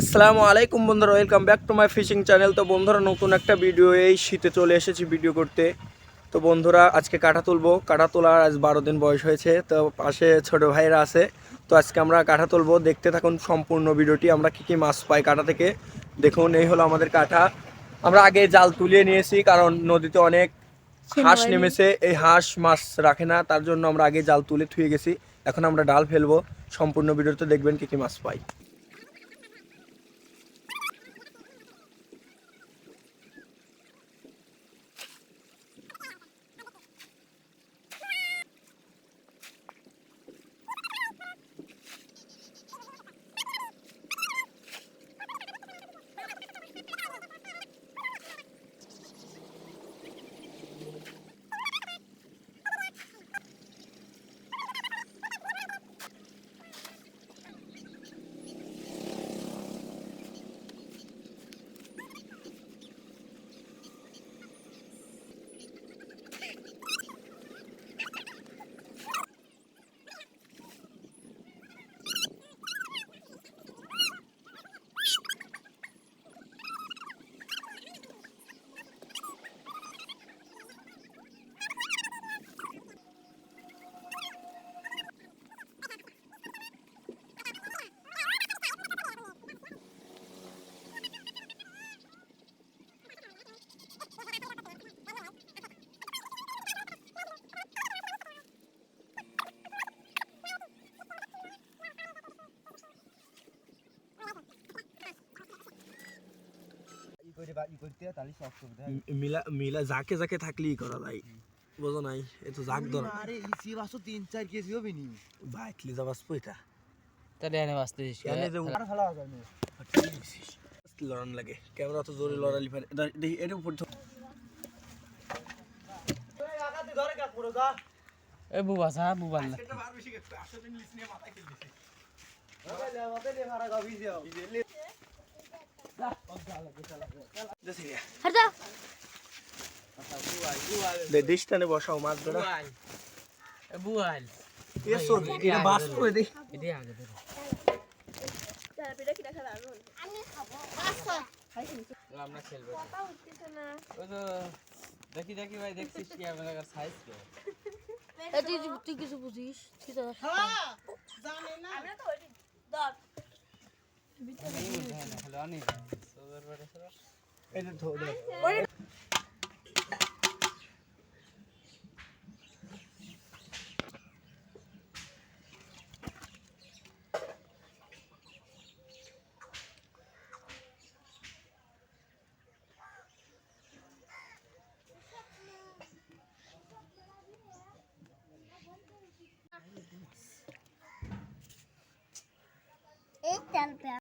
আসসালামু আলাইকুম বন্ধুরা welcome back to my fishing channel তো বন্ধুরা নতুন একটা ভিডিও এই শীতে চলে এসেছি ভিডিও করতে। তো বন্ধুরা আজকে কাঁটা তুলবো। কাঁটা তোলার আজ বারো দিন বয়স হয়েছে তো পাশে ছোট ভাইরা আছে। তো আজকে আমরা কাঁটা তুলবো। দেখতে থাকুন সম্পূর্ণ ভিডিওটি আমরা কী কী মাছ পাই কাঁটা থেকে। দেখুন এই হলো আমাদের কাঁটা। আমরা আগে জাল তুলিয়ে নিয়েছি কারণ নদীতে অনেক হাঁস নেমেছে। এই হাঁস মাছ রাখে না তার জন্য আমরা আগে জাল তুলে থুয়ে গেছি। এখন আমরা ডাল ফেলব। সম্পূর্ণ ভিডিওতে দেখবেন কী কী মাছ পাই। করে বা ই করতে তাহলে সব সুবিধা মিলা মিলা যাকে যাকে থাকলেই করা যায়। বোঝো নাই এ তো যাক ধর। আরে ইসি বাসো তিন চার কেজি হবে নি। বাইকলি যাবাস পয়টা তাহলে এনে বাঁচতেছিস এনে যে আর ভালো হবে না লড়ান লাগে। ক্যামেরা তো জোরে লড়ালি পারে দেখি এর উপর তো এ বুবা সা বুবা না দে ডিস্টানে বসাও মাছ ধরা। বুয়াল এসো এটা বাস করে দে। এটি আগে ধরো আমরা খেলব। ওই তো দেখি দেখি ভাই দেখছিস কি আমাদের সাইজ কে? তুই তুই কিছু বুঝিস? তুই তো না। এই তেল